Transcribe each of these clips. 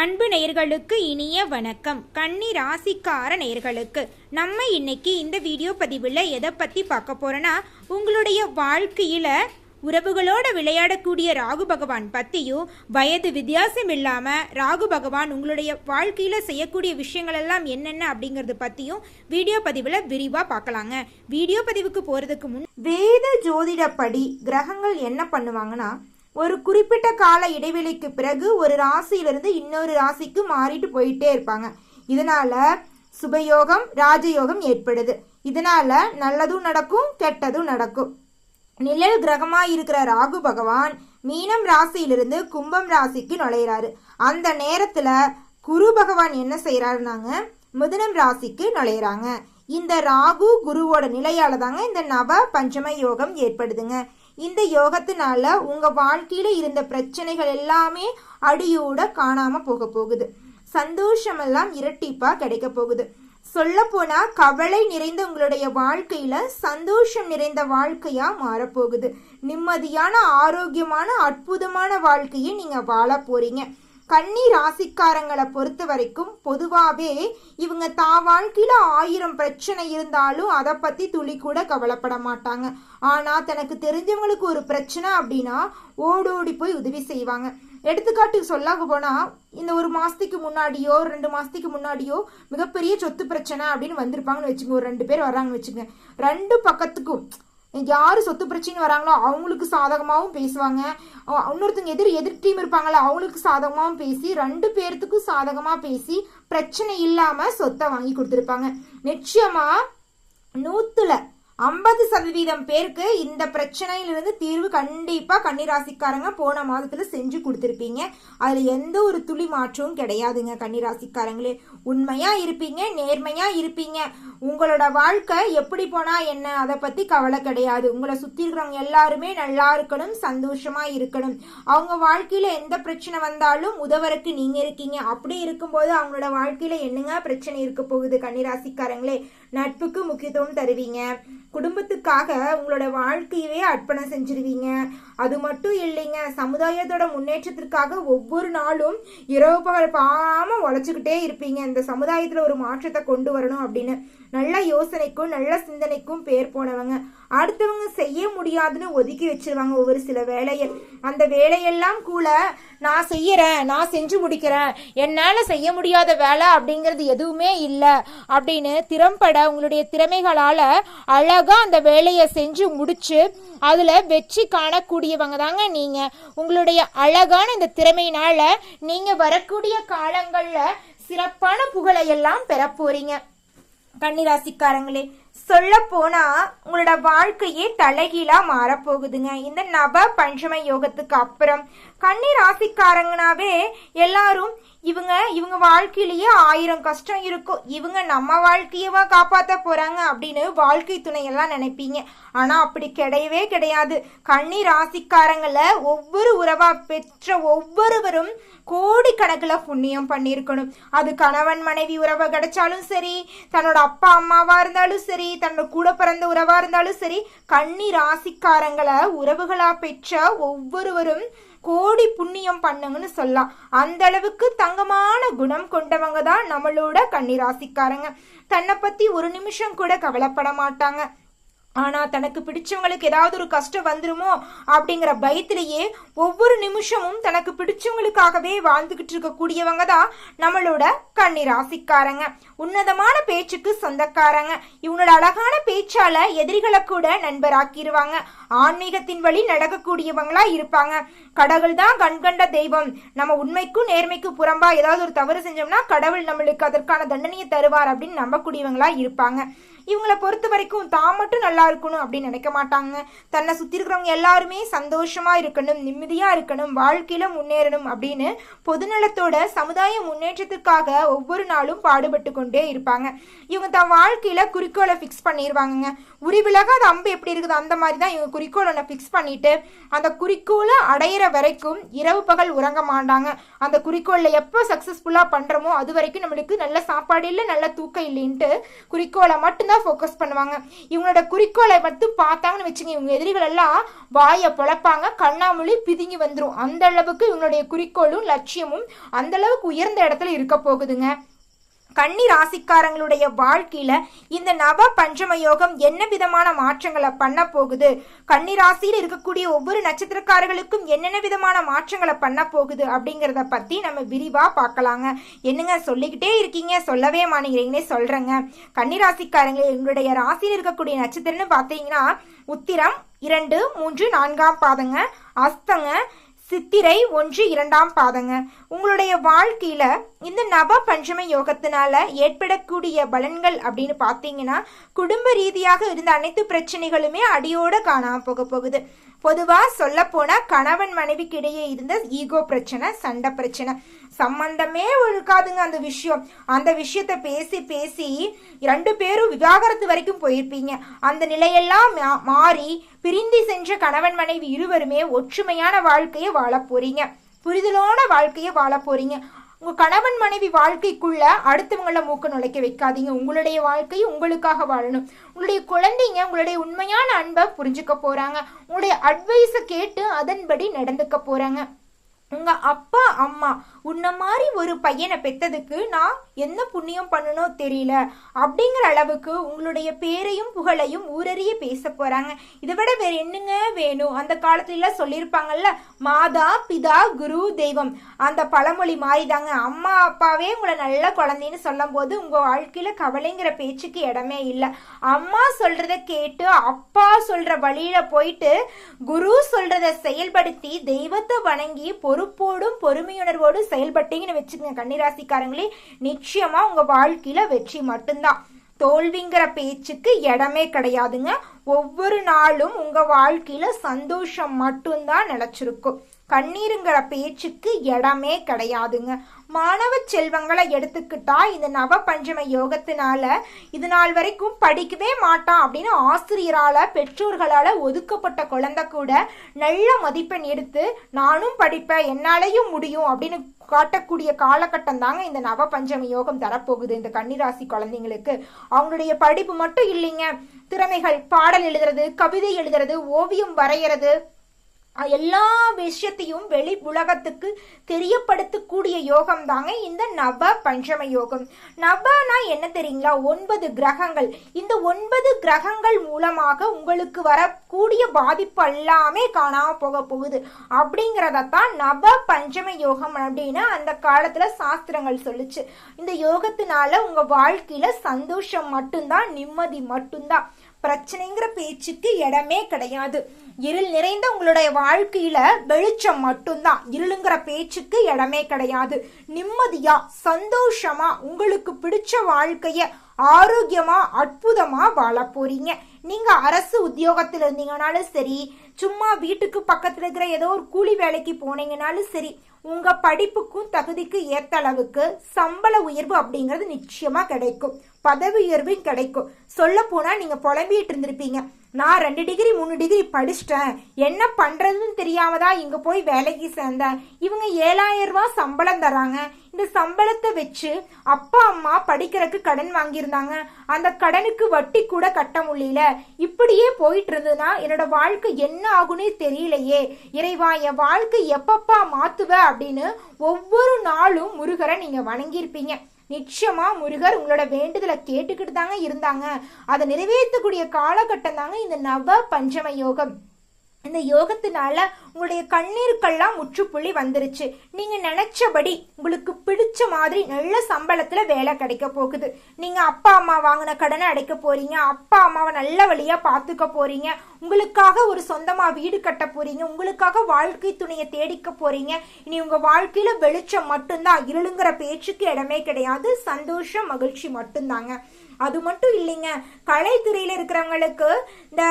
அன்பு நேயர்களுக்கு இனிய வணக்கம். கன்னி ராசிக்கார நேயர்களுக்கு நம்ம இன்னைக்கு இந்த வீடியோ பதிவில் எதை பற்றி பார்க்க போகிறோன்னா உங்களுடைய வாழ்க்கையில் உறவுகளோட விளையாடக்கூடிய ராகு பகவான் பற்றியும் வயது வித்தியாசம் இல்லாமல் ராகு பகவான் உங்களுடைய வாழ்க்கையில் செய்யக்கூடிய விஷயங்கள் எல்லாம் என்னென்ன அப்படிங்கிறது பற்றியும் வீடியோ பதிவில் விரிவாக பார்க்கலாங்க. வீடியோ பதிவுக்கு போகிறதுக்கு முன் வேத ஜோதிடப்படி கிரகங்கள் என்ன பண்ணுவாங்கன்னா ஒரு குறிப்பிட்ட கால இடைவெளிக்கு பிறகு ஒரு ராசியிலிருந்து இன்னொரு ராசிக்கு மாறிட்டு போயிட்டே இருப்பாங்க. இதனால சுபயோகம் ராஜயோகம் ஏற்படுது. இதனால நல்லதும் நடக்கும் கெட்டதும் நடக்கும். நிழல் கிரகமாக இருக்கிற ராகு பகவான் மீனம் ராசியிலிருந்து கும்பம் ராசிக்கு நுழையிறாரு. அந்த நேரத்தில் குரு பகவான் என்ன செய்கிறாருனாங்க மிதுனம் ராசிக்கு நுழையிறாங்க. இந்த ராகு குருவோட நிலையால தாங்க இந்த நவ பஞ்சம யோகம் ஏற்படுதுங்க. இந்த யோகத்தினால உங்க வாழ்க்கையில இருந்த பிரச்சனைகள் எல்லாமே அடியோட காணாம போக போகுது. சந்தோஷமெல்லாம் இரட்டிப்பா கிடைக்க போகுது. சொல்ல போனா கவலை நிறைந்த உங்களுடைய வாழ்க்கையில சந்தோஷம் நிறைந்த வாழ்க்கையா மாறப்போகுது நிம்மதியான ஆரோக்கியமான அற்புதமான வாழ்க்கையை நீங்க வாழ போறீங்க. கன்னி ராசிக்காரங்களை பொறுத்த வரைக்கும் பொதுவாகவே இவங்க தா வாழ்க்கையில் ஆயிரம் பிரச்சனை இருந்தாலும் அதை பற்றி துளி கூட கவலைப்பட மாட்டாங்க. ஆனால் தனக்கு தெரிஞ்சவங்களுக்கு ஒரு பிரச்சனை அப்படின்னா ஓடோடி போய் உதவி செய்வாங்க. எடுத்துக்காட்டுக்கு சொல்லாக போனால் இந்த ஒரு மாதத்துக்கு முன்னாடியோ ரெண்டு மாதத்துக்கு முன்னாடியோ மிகப்பெரிய சொத்து பிரச்சனை அப்படின்னு வந்திருப்பாங்கன்னு வச்சுங்க ஒரு ரெண்டு பேர் வராங்கன்னு வச்சுக்கோங்க. ரெண்டு பக்கத்துக்கும் யார் சொத்து பிரச்சனை வராங்களோ அவங்களுக்கு சாதகமாகவும் பேசுவாங்க. இன்னொருத்தங்க எதிர் எதிர் டீம் இருப்பாங்களோ அவங்களுக்கு சாதகமாகவும் பேசி ரெண்டு பேர்த்துக்கும் சாதகமாக பேசி பிரச்சனை இல்லாமல் சொத்தை வாங்கி கொடுத்துருப்பாங்க. நிச்சயமாக நூற்றுல ஐம்பது சதவீதம் பேருக்கு இந்த பிரச்சனையிலிருந்து தீர்வு கண்டிப்பாக கன்னிராசிக்காரங்க போன மாதத்தில் செஞ்சு கொடுத்துருப்பீங்க. அதில் எந்த ஒரு துளி மாற்றமும் கிடையாதுங்க கன்னிராசிக்காரங்களே. உண்மையாக இருப்பீங்க நேர்மையாக இருப்பீங்க. உங்களோட வாழ்க்கை எப்படி போனால் என்ன அதை பற்றி கவலை கிடையாது. உங்களை சுற்றி இருக்கிறவங்க எல்லாருமே நல்லா இருக்கணும் சந்தோஷமாக இருக்கணும். அவங்க வாழ்க்கையில் எந்த பிரச்சனை வந்தாலும் உதவருக்கு நீங்கள் இருக்கீங்க. அப்படி இருக்கும்போது அவங்களோட வாழ்க்கையில் என்னங்க பிரச்சனை இருக்க போகுது கன்னிராசிக்காரங்களே? நட்புக்கு முக்கியத்துவம் தருவீங்க. குடும்பத்துக்காக உங்களோட வாழ்க்கையவே அர்ப்பணம் செஞ்சிருவீங்க. அது மட்டும் இல்லைங்க சமுதாயத்தோட முன்னேற்றத்திற்காக ஒவ்வொரு நாளும் இரவு பகல் பாம உழைச்சிக்கிட்டே இருப்பீங்க. இந்த சமுதாயத்தில் ஒரு மாற்றத்தை கொண்டு வரணும் அப்படின்னு. நல்ல யோசனைக்கும் நல்ல சிந்தனைக்கும் பேர் போனவங்க. அடுத்தவங்க செய்ய முடியாதுன்னு ஒதுக்கி வச்சிருவாங்க ஒவ்வொரு சில வேலையை. அந்த வேலையெல்லாம் கூட நான் செய்யறேன் நான் செஞ்சு முடிக்கிறேன். என்னால் செய்ய முடியாத வேலை அப்படிங்கிறது எதுவுமே இல்லை அப்படின்னு திறம்பட உங்களுடைய திறமைகளால் அழகாக அந்த வேலையை செஞ்சு முடிச்சு அதில் வெற்றி காணக்கூடியவங்க தாங்க நீங்கள் உங்களுடைய அழகான இந்த திறமையினால் நீங்கள் வரக்கூடிய காலங்களில் சிறப்பான புகழை எல்லாம் பெற கன்னிராசிக்காரங்களே சொல்ல போனா உங்களோட வாழ்க்கையே தலைகீழா மாறப்போகுதுங்க. இந்த நவ பஞ்சம யோகத்துக்கு அப்புறம் கன்னி ராசிக்காரங்கனாவே எல்லாரும் இவங்க இவங்க வாழ்க்கையிலேயே ஆயிரம் கஷ்டம் இருக்கும். இவங்க நம்ம வாழ்க்கையவா காப்பாற்ற போறாங்க அப்படின்னு வாழ்க்கை துணையெல்லாம் நினைப்பீங்க. ஆனா அப்படி கிடையவே கிடையாது. கன்னி ராசிக்காரங்களை ஒவ்வொரு உறவா பெற்ற ஒவ்வொருவரும் கோடிக்கணக்கில் புண்ணியம் பண்ணியிருக்கணும். அது கணவன் மனைவி உறவை கிடைச்சாலும் சரி தன்னோட அப்பா அம்மாவா இருந்தாலும் சரி தன்னோட கூட பிறந்த உறவா இருந்தாலும் சரி கன்னி ராசிக்காரங்களை உறவுகளா பெற்ற ஒவ்வொருவரும் கோடி புண்ணியம் பண்ணுங்கன்னு சொல்லலாம். அந்த அளவுக்கு தங்கமான குணம் கொண்டவங்க தான் நம்மளோட கன்னிராசிக்காரங்க. தன்னை பத்தி ஒரு நிமிஷம் கூட கவலைப்பட மாட்டாங்க. ஆனால் தனக்கு பிடிச்சவங்களுக்கு ஏதாவது ஒரு கஷ்டம் வந்துருமோ அப்படிங்கிற பயத்திலேயே ஒவ்வொரு நிமிஷமும் தனக்கு பிடிச்சவங்களுக்காகவே வாழ்ந்துகிட்டு இருக்கக்கூடியவங்க தான் நம்மளோட கண்ணி ராசிக்காரங்க உன்னதமான பேச்சுக்கு சொந்தக்காரங்க. இவங்களோட அழகான பேச்சால எதிரிகளை கூட நண்பராக்கிடுவாங்க ஆன்மீகத்தின் வழி நடக்கக்கூடியவங்களா இருப்பாங்க. கடவுள் தான் கண்கண்ட தெய்வம். நம்ம உண்மைக்கும் நேர்மைக்கும் புறம்பா ஏதாவது ஒரு தவறு செஞ்சோம்னா கடவுள் நம்மளுக்கு அதற்கான தண்டனையை தருவார் அப்படின்னு நம்பக்கூடியவங்களா இருப்பாங்க. இவங்களை பொறுத்த வரைக்கும் தான் மட்டும் நல்லா இருக்கணும் அப்படின்னு நினைக்க மாட்டாங்க. தன்னை சுற்றி இருக்கிறவங்க எல்லாருமே சந்தோஷமா இருக்கணும் நிம்மதியா இருக்கணும் வாழ்க்கையில முன்னேறணும் அப்படின்னு பொதுநலத்தோட சமுதாய முன்னேற்றத்திற்காக ஒவ்வொரு நாளும் பாடுபட்டு கொண்டே இருப்பாங்க. இவங்க தன் வாழ்க்கையில குறிக்கோளை ஃபிக்ஸ் பண்ணிடுவாங்கங்க உரிவிலகாத அம்பு எப்படி இருக்குது அந்த மாதிரி தான் இவங்க குறிக்கோளை ஃபிக்ஸ் பண்ணிட்டு அந்த குறிக்கோளை அடையிற வரைக்கும் இரவு பகல் உறங்க மாட்டாங்க. அந்த குறிக்கோளில் எப்போ சக்ஸஸ்ஃபுல்லாக பண்ணுறோமோ அது வரைக்கும் நம்மளுக்கு நல்ல சாப்பாடு இல்லை நல்ல தூக்கம் இல்லைன்ட்டு குறிக்கோளை மட்டும்தான் ஃபோக்கஸ் பண்ணுவாங்க. இவங்களோட குறிக்கோளை மட்டும் பார்த்தாங்கன்னு வச்சுங்க இவங்க எதிரிகள் எல்லாம் வாயை பொழப்பாங்க. கண்ணாமொழி பிதுங்கி வந்துடும் அந்த அளவுக்கு இவங்களுடைய குறிக்கோளும் லட்சியமும் அந்த அளவுக்கு உயர்ந்த இடத்துல இருக்க போகுதுங்க. கன்னி ராசிக்காரங்களுடைய வாழ்க்கையில இந்த நவ பஞ்சம யோகம் என்ன விதமான மாற்றங்களை பண்ண போகுது? கன்னி ராசியில் இருக்கக்கூடிய ஒவ்வொரு நட்சத்திரக்காரர்களுக்கும் என்னென்ன விதமான மாற்றங்களை பண்ண போகுது அப்படிங்கிறத பத்தி நம்ம விரிவா பார்க்கலாங்க. என்னங்க சொல்லிக்கிட்டே இருக்கீங்க? சொல்லவே மாட்டேங்கிறீங்களே சொல்றேங்க. கன்னி ராசிக்காரங்க எங்களுடைய ராசியில் இருக்கக்கூடிய நட்சத்திரம்னு பார்த்தீங்கன்னா உத்திரம் இரண்டு மூன்று நான்காம் பாதங்க அஸ்தங்க சித்திரை ஒன்று இரண்டாம் பாதங்க. உங்களுடைய வாழ்க்கையில இந்த நவ பஞ்சம யோகத்தினால ஏற்படக்கூடிய பலன்கள் அப்படின்னு பார்த்தீங்கன்னா குடும்ப ரீதியாக இருந்த அனைத்து பிரச்சனைகளுமே அடியோட காணாம போக போகுது. பொதுவா சொல்ல போனா கணவன் மனைவிக்கு இடையே இருந்த ஈகோ பிரச்சனை சண்டை பிரச்சனை. சம்பந்தமே இருக்காதுங்க அந்த விஷயம். அந்த விஷயத்த பேசி பேசி ரெண்டு பேரும் விவாகரத்து வரைக்கும் போயிருப்பீங்க. அந்த நிலையெல்லாம் மா- மாறி பிரிந்து சென்ற கணவன் மனைவி இருவருமே ஒற்றுமையான வாழ்க்கையை வாழ போறீங்க. புரிதலான வாழ்க்கையை வாழ போறீங்க. உங்க கணவன் மனைவி வாழ்க்கைக்குள்ள அடுத்தவங்கள மூக்க நுழைக்க வைக்காதீங்க. உங்களுடைய வாழ்க்கையை உங்களுக்காக வாழணும். உங்களுடைய குழந்தைங்க உங்களுடைய உண்மையான அன்பை புரிஞ்சுக்க போறாங்க. உங்களுடைய அட்வைஸை கேட்டு அதன்படி நடந்துக்க போறாங்க. உங்க அப்பா அம்மா உன்ன மாதிரி ஒரு பையனை பெத்ததுக்கு நான் என்ன புண்ணியம் பண்ணணும் தெரியல. அப்படிங்கிற அளவுக்கு உங்களுடைய பேரையும் புகழையும் ஊரறிய பேச போறாங்க. இதை விட வேற என்னங்க வேணும்? அந்த காலத்துலலாம் சொல்லியிருப்பாங்கல்ல மாதா பிதா குரு தெய்வம். அந்த பழமொழி மாறிதாங்க. அம்மா அப்பாவே உங்களை நல்ல குழந்தைன்னு சொல்லும் போது உங்க வாழ்க்கையில கவலைங்கிற பேச்சுக்கு இடமே இல்லை. அம்மா சொல்றத கேட்டு அப்பா சொல்ற வழியில போயிட்டு குரு சொல்றத செயல்படுத்தி தெய்வத்தை வணங்கி பொறுப்போடும் பொறுமையுணர்வோடும் செயல்பட்டீங்கன்னு வச்சுக்கோங்க கன்னிராசிக்காரங்களே. நிச்சயமா உங்க வாழ்க்கையில வெற்றி மட்டும்தான். தோல்விங்கிற பேச்சுக்கு இடமே கிடையாதுங்க. ஒவ்வொரு நாளும் உங்க வாழ்க்கையில சந்தோஷம் மட்டும்தான் நினைச்சிருக்கும் கண்ணீருங்கிற பேச்சுக்கு இடமே கிடையாதுங்க. மாணவ செல்வங்களை எடுத்துக்கிட்டா இந்த நவ பஞ்சம யோகத்தினால இது நாள் வரைக்கும் படிக்கவே மாட்டான் அப்படின்னு ஆசிரியரால பெற்றோர்களால ஒதுக்கப்பட்ட குழந்தை கூட நல்ல மதிப்பெண் எடுத்து நானும் படிப்பேன் என்னாலையும் முடியும் அப்படின்னு காட்டக்கூடிய காலகட்டம் தாங்க இந்த நவ பஞ்சமி யோகம் தரப்போகுது இந்த கன்னிராசி குழந்தைங்களுக்கு. அவங்களுடைய படிப்பு மட்டும் இல்லைங்க. திறமைகள் பாடல் எழுதுறது கவிதை எழுதுறது ஓவியம் வரைகிறது எல்லா விஷயத்தையும் வெளி உலகத்துக்கு தெரியப்படுத்தக்கூடிய யோகம் தாங்க இந்த நவ பஞ்சம யோகம். நவனா என்ன தெரியுங்களா? ஒன்பது கிரகங்கள். இந்த ஒன்பது கிரகங்கள் மூலமாக உங்களுக்கு வரக்கூடிய பாதிப்பு எல்லாமே காணாம போக போகுது. அப்படிங்கிறதத்தான் நவ பஞ்சம யோகம் அப்படின்னு அந்த காலத்துல சாஸ்திரங்கள் சொல்லுச்சு. இந்த யோகத்தினால உங்க வாழ்க்கையில சந்தோஷம் மட்டும்தான் நிம்மதி மட்டும்தான். பிரச்சனைங்கிற பேச்சுக்கு இடமே கிடையாது. இருள் நிறைந்த உங்களுடைய வாழ்க்கையில வெளிச்சம் மட்டும்தான். இருளுங்கிற பேச்சுக்கு இடமே கிடையாது. நிம்மதியா சந்தோஷமா உங்களுக்கு பிடிச்ச வாழ்க்கைய ஆரோக்கியமா அற்புதமா வாழ போறீங்க. நீங்க அரசு உத்தியோகத்துல இருந்தீங்கனாலும் சரி சும்மா வீட்டுக்கு பக்கத்துல இருக்கிற ஏதோ ஒரு கூலி வேலைக்கு போனீங்கனாலும் சரி உங்க படிப்புக்கும் தகுதிக்கு ஏத்த அளவுக்கு சம்பள உயர்வு அப்படிங்கிறது நிச்சயமா கிடைக்கும். பதவி உயர்வும் கிடைக்கும். சொல்ல போனா நீங்க புலம்பிட்டு இருந்திருப்பீங்க. நான் ரெண்டு டிகிரி மூணு டிகிரி படிச்சிட்டேன். என்ன பண்ணுறதுன்னு தெரியாம தான் இங்கே போய் வேலைக்கு சேர்ந்தேன் இவங்க ஏழாயிரம் ரூபா சம்பளம் தராங்க. இந்த சம்பளத்தை வச்சு அப்பா அம்மா படிக்கிறதுக்கு கடன் வாங்கியிருந்தாங்க. அந்த கடனுக்கு வட்டி கூட கட்ட முடியல. இப்படியே போயிட்டு இருந்ததுன்னா என்னோட வாழ்க்கை என்ன ஆகும்னே தெரியலையே. இறைவா என் வாழ்க்கை எப்பப்பா மாத்துவ? அப்படின்னு ஒவ்வொரு நாளும் முருகரை நீங்கள் வணங்கியிருப்பீங்க. நிச்சயமா முருகர் உங்களோட வேண்டுதலை கேட்டுக்கிட்டு தாங்க இருந்தாங்க. அதை நிறைவேற்றக்கூடிய காலகட்டம் தாங்க இந்த நவ பஞ்சம யோகம். இந்த யோகத்தினால உங்களுடைய கண்ணீருக்கெல்லாம் முற்றுப்புள்ளி வந்துருச்சு. நீங்க நினைச்சபடி உங்களுக்கு பிடிச்ச மாதிரி நல்ல சம்பளத்துல வேலை கிடைக்க போகுது. நீங்க அப்பா அம்மா வாங்கின கடனை அடைக்க போறீங்க. அப்பா அம்மாவை நல்ல வழியா பாத்துக்க போறீங்க. உங்களுக்காக ஒரு சொந்தமா வீடு கட்ட போறீங்க உங்களுக்காக வாழ்க்கை துணையை தேடிக்க போறீங்க. இனி உங்க வாழ்க்கையில வெளிச்சம் மட்டும்தான் இருளுங்கிற பேச்சுக்கு இடமே கிடையாது சந்தோஷம் மகிழ்ச்சி மட்டும்தாங்க. அது மட்டும் இல்லைங்க கலைத்துறையில இருக்கிறவங்களுக்கு இந்த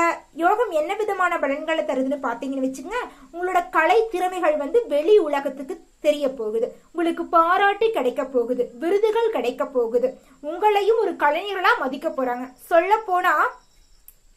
யோகம் என்ன விதமான பலன்களை தருதுன்னு பார்த்தீங்கன்னு வச்சுங்க உங்களோட கலை திறமைகள் வந்து வெளி உலகத்துக்கு தெரிய போகுது. உங்களுக்கு பாராட்டு கிடைக்க போகுது விருதுகள் கிடைக்க போகுது. உங்களையும் ஒரு கலைஞர்களா மதிக்க போறாங்க. சொல்ல போனா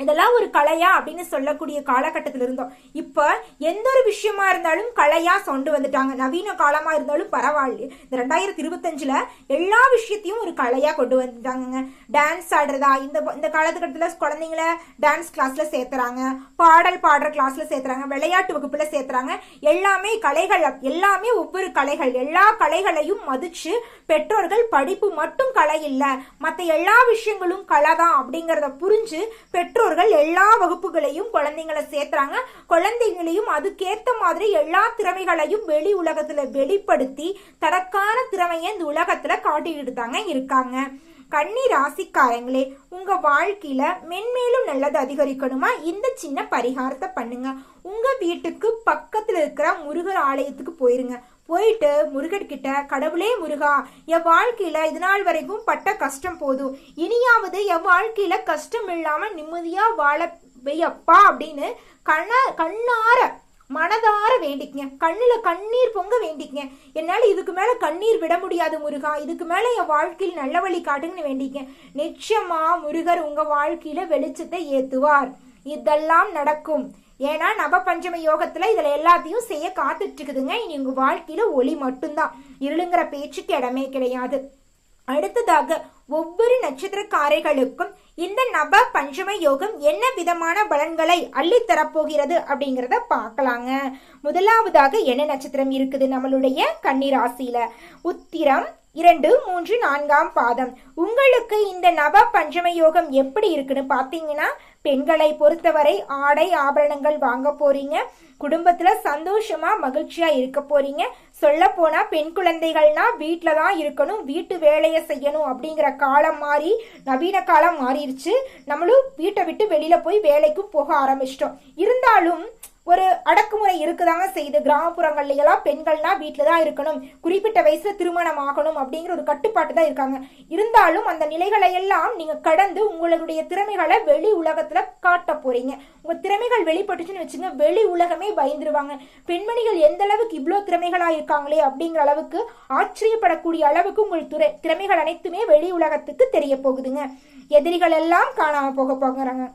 இதெல்லாம் ஒரு கலையா அப்படின்னு சொல்லக்கூடிய காலகட்டத்தில் இருந்தோம். இப்ப எந்த ஒரு விஷயமா இருந்தாலும் கலையா சொண்டு வந்துட்டாங்க. நவீன காலமா இருந்தாலும் பரவாயில்ல இந்த ரெண்டாயிரத்தி இருபத்தஞ்சுல எல்லா விஷயத்தையும் ஒரு கலையா கொண்டு வந்துட்டாங்க டான்ஸ் ஆடுறதா இந்த இந்த காலகட்டத்துல குழந்தைங்கள டான்ஸ் கிளாஸ்ல சேர்த்துறாங்க. பாடல் பாடுற கிளாஸ்ல சேர்த்துறாங்க. விளையாட்டு வகுப்புல சேர்த்துறாங்க. எல்லாமே கலைகள் எல்லாமே ஒவ்வொரு கலைகள். எல்லா கலைகளையும் மதிச்சு பெற்றோர்கள் படிப்பு மட்டும் கலை இல்லை. மற்ற எல்லா விஷயங்களும் கலை தான் புரிஞ்சு புரிஞ்சு பெற்றோர்கள் எல்லா வகுப்புகளையும் குழந்தைங்களை சேர்த்துறாங்க. குழந்தைங்களையும் அதுக்கேற்ற மாதிரி எல்லா திறமைகளையும் வெளி உலகத்துல வெளிப்படுத்தி தனக்கான திறமையை இந்த உலகத்துல காட்டிக்கிட்டு தாங்க இருக்காங்க. கன்னி ராசிக்காரங்களே உங்க வாழ்க்கையில மென்மேலும் நல்லது அதிகரிக்கணுமா? இந்த சின்ன பரிகாரத்தை பண்ணுங்க. உங்க வீட்டுக்கு பக்கத்துல இருக்கிற முருகர் ஆலயத்துக்கு போயிருங்க. போயிட்டு முருகர்கிட்ட கடவுளே முருகா என் வாழ்க்கையில இது நாள் வரைக்கும் பட்ட கஷ்டம் போதும். இனியாவது என் வாழ்க்கையில கஷ்டம் இல்லாம நிம்மதியா வாழ வையப்பா அப்படின்னு கண்ண கண்ணார மனதார வேண்டிக்கங்க. கண்ணில் கண்ணீர் பொங்க வேண்டிக்கங்க. என்னால் இதுக்கு மேலே கண்ணீர் விட முடியாது முருகா. இதுக்கு மேலே என் வாழ்க்கையில் நல்ல வழி காட்டுங்கன்னு வேண்டிக்கங்க. நிச்சயமா முருகர் உங்கள் வாழ்க்கையில் வெளிச்சத்தை ஏற்றுவார் இதெல்லாம் நடக்கும். ஏன்னா நவ பஞ்சம யோகத்துல இதுல எல்லாத்தையும் செய்ய காத்துட்டு இருக்குதுங்க இனி உங்க வாழ்க்கையில ஒளி மட்டும்தான். இருளுங்கிற பேச்சுக்கு இடமே கிடையாது. அடுத்ததாக ஒவ்வொரு நட்சத்திரக்காரைகளுக்கும் இந்த நவ பஞ்சம யோகம் என்ன விதமான பலன்களை அள்ளி தரப்போகிறது அப்படிங்கிறத பார்க்கலாங்க. முதலாவதாக என்ன நட்சத்திரம் இருக்குது நம்மளுடைய கன்னிராசியில? உத்திரம் இரண்டு மூன்று நான்காம் பாதம். உங்களுக்கு இந்த நவ பஞ்சம யோகம் எப்படி இருக்குன்னு பார்த்தீங்கன்னா பெண்களை பொறுத்தவரை ஆடை ஆபரணங்கள் வாங்க போறீங்க. குடும்பத்துல சந்தோஷமா மகிழ்ச்சியா இருக்க போறீங்க. சொல்ல போனா பெண் குழந்தைகள்னா வீட்டில தான் இருக்கணும் வீட்டு வேலையை செய்யணும் அப்படிங்கிற காலம் மாறி நவீன காலம் மாறிடுச்சு. நம்மளும் வீட்டை விட்டு வெளியில போய் வேலைக்கும் போக ஆரம்பிச்சிட்டோம். இருந்தாலும் ஒரு அடக்குமுறை இருக்குதாங்க செய்து. கிராமப்புறங்கள்ல எல்லாம் பெண்கள்னா வீட்டில் தான் இருக்கணும். குறிப்பிட்ட வயசுல திருமணம் ஆகணும் அப்படிங்கிற ஒரு கட்டுப்பாட்டு தான் இருக்காங்க. இருந்தாலும் அந்த நிலைகளை எல்லாம் நீங்க கடந்து உங்களுடைய திறமைகளை வெளி உலகத்துல காட்ட போறீங்க. உங்க திறமைகள் வெளிப்பட்டுச்சுன்னு வச்சுங்க வெளி உலகமே பயந்துருவாங்க. பெண்மணிகள் எந்த அளவுக்கு இவ்வளோ திறமைகளா இருக்காங்களே அப்படிங்கிற அளவுக்கு ஆச்சரியப்படக்கூடிய அளவுக்கு உங்கள் துறை திறமைகள் அனைத்துமே வெளி உலகத்துக்கு தெரிய போகுதுங்க. எதிரிகள் எல்லாம் காணாம போக போகிறாங்க.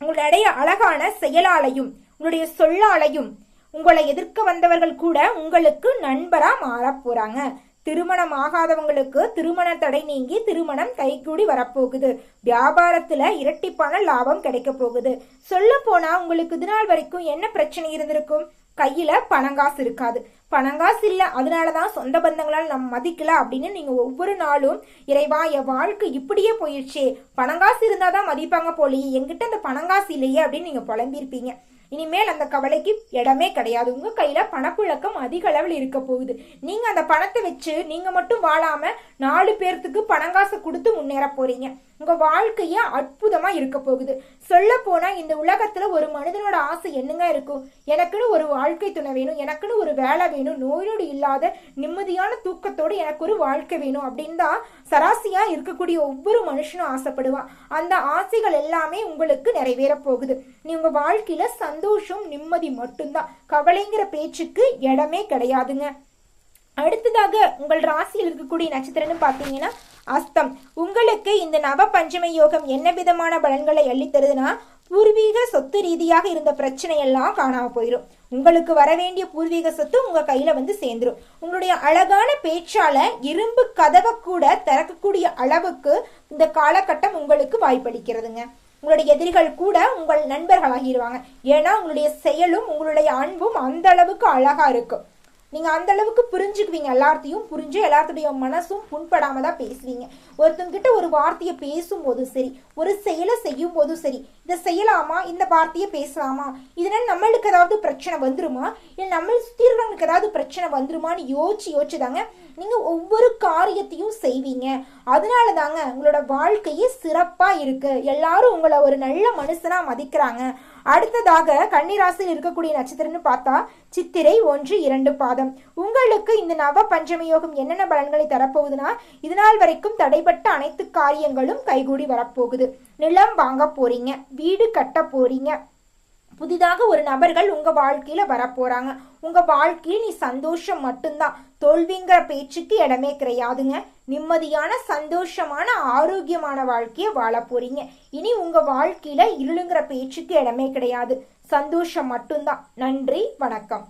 உங்களுடைய அழகான செயலாலையும் உங்களுடைய சொல்லாலையும் உங்களை எதிர்க்க வந்தவர்கள் கூட உங்களுக்கு நண்பரா மாறப் போறாங்க. திருமணம் ஆகாதவங்களுக்கு திருமண தடை நீங்கி திருமணம் கைகூடி வரப்போகுது. வியாபாரத்துல இரட்டிப்பான லாபம் கிடைக்க போகுது. சொல்ல போனா உங்களுக்கு இது நாள் வரைக்கும் என்ன பிரச்சனை இருந்திருக்கும்? கையில பணங்காசு இருக்காது. பணங்காசு இல்ல அதனாலதான் சொந்த பந்தங்களால் நம்ம மதிக்கல அப்படின்னு நீங்க ஒவ்வொரு நாளும் இறைவா என் வாழ்க்கை இப்படியே போயிடுச்சே. பணங்காசு இருந்தாதான் மதிப்பாங்க போலயே. என்கிட்ட அந்த பணங்காசு இல்லையே அப்படின்னு நீங்க புலம்பியிருப்பீங்க. இனிமேல் அந்த கவலைக்கு இடமே கிடையாது. உங்க கையில பணப்புழக்கம் அதிக அளவில் இருக்க போகுது. நீங்க அந்த பணத்தை வச்சு நீங்க மட்டும் வாழாம நாலு பேர்த்துக்கு பணங்காசு கொடுத்து முன்னேற போறீங்க. உங்க வாழ்க்கைய அற்புதமா இருக்க போகுது. சொல்ல போனா இந்த உலகத்துல ஒரு மனிதனோட ஆசை என்னங்க இருக்கும்? எனக்குன்னு ஒரு வாழ்க்கை துணை வேணும் எனக்குன்னு ஒரு வேலை வேணும் நோய் இல்லாத நிம்மதியான தூக்கத்தோடு எனக்கு ஒரு வாழ்க்கை வேணும் அப்படின்னு தான் சராசியா இருக்கக்கூடிய ஒவ்வொரு மனுஷனும் ஆசைப்படுவான் அந்த ஆசைகள் எல்லாமே உங்களுக்கு நிறைவேற போகுது. நீ உங்க வாழ்க்கையில சந்தோஷம் நிம்மதி மட்டும்தான். கவலைங்கிற பேச்சுக்கு இடமே கிடையாதுங்க. அடுத்ததாக உங்கள் ராசியில் இருக்கக்கூடிய நட்சத்திரம்னு பார்த்தீங்கன்னா அஸ்தம். உங்களுக்கு இந்த நவ பஞ்சம யோகம் என்ன விதமான பலன்களை அள்ளித்தருதுன்னா பூர்வீக சொத்து ரீதியாக இருந்த பிரச்சனை எல்லாம் காணாம போயிடும் உங்களுக்கு வர வேண்டிய பூர்வீக சொத்து உங்க கையில வந்து சேர்ந்துரும். உங்களுடைய அழகான பேச்சால இரும்பு கதவை கூட திறக்கக்கூடிய அளவுக்கு இந்த காலகட்டம் உங்களுக்கு வாய்ப்பளிக்கிறதுங்க. உங்களுடைய எதிரிகள் கூட உங்கள் நண்பர்களாகிடுவாங்க ஏன்னா உங்களுடைய செயலும் உங்களுடைய அன்பும் அந்த அளவுக்கு அழகா இருக்கும். நீங்க அந்த அளவுக்கு புரிஞ்சுக்குவீங்க. எல்லாத்தையும் புரிஞ்சு எல்லாத்துடைய மனசும் புண்படாம தான் பேசுவீங்க. ஒருத்தங்கிட்ட ஒரு வார்த்தையை பேசும்போதும் சரி ஒரு செயலை செய்யும் போதும் சரி இதை செய்யலாமா? இந்த வார்த்தையை பேசலாமா? இதனால நம்மளுக்கு ஏதாவது பிரச்சனை வந்துருமா? இல்லை நம்ம சுற்றி இருக்கிறவங்களுக்கு ஏதாவது பிரச்சனை வந்துருமான்னு யோசிச்சு யோசிச்சு தாங்க நீங்க ஒவ்வொரு காரியத்தையும் செய்வீங்க. அதனால தாங்க உங்களோட வாழ்க்கையே சிறப்பா இருக்கு. எல்லாரும் உங்களை ஒரு நல்ல மனுஷனா மதிக்கிறாங்க. அடுத்ததாக கன்னிராசியில் இருக்கக்கூடிய நட்சத்திரம்னு பார்த்தா சித்திரை ஒன்று இரண்டு பாதம். உங்களுக்கு இந்த நவ பஞ்சமி யோகம் என்னென்ன பலன்களை தரப்போகுதுன்னா இது நாள் வரைக்கும் தடைப்பட்ட அனைத்து காரியங்களும் கைகூடி வரப்போகுது. நிலம் வாங்க போறீங்க வீடு கட்ட போறீங்க புதிதாக ஒரு நபர்கள் உங்க வாழ்க்கையில வரப்போறாங்க. உங்க வாழ்க்கையில் நீ சந்தோஷம் மட்டும்தான். தோல்விங்கிற பேச்சுக்கு இடமே கிடையாதுங்க. நிம்மதியான சந்தோஷமான ஆரோக்கியமான வாழ்க்கையை வாழ போறீங்க. இனி உங்க வாழ்க்கையில இருளுங்கிற பேச்சுக்கு இடமே கிடையாது. சந்தோஷம் மட்டும்தான். நன்றி வணக்கம்.